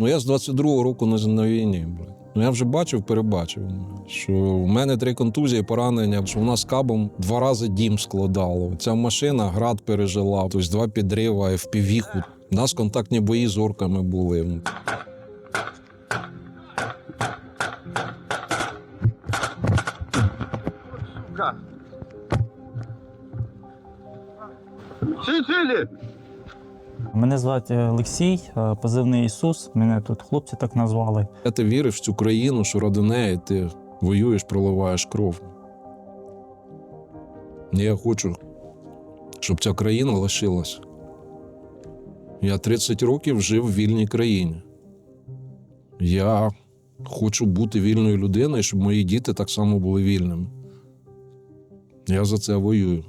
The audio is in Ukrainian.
Ну я з 22-го року на війні. блядь. Ну я вже бачив, перебачив, що в мене три контузії, поранення, що в нас кабом два рази дім складало. Ця машина град пережила, тобто два підрива, FPV-ху. У нас контактні бої з орками були. Сиділи! Мене звати Олексій, е, позивний Ісус. Мене тут хлопці так назвали. Я ти віриш в цю країну, що ради неї ти воюєш, проливаєш кров. Я хочу, щоб ця країна лишилась. Я 30 років жив в вільній країні. Я хочу бути вільною людиною, щоб мої діти так само були вільними. Я за це воюю.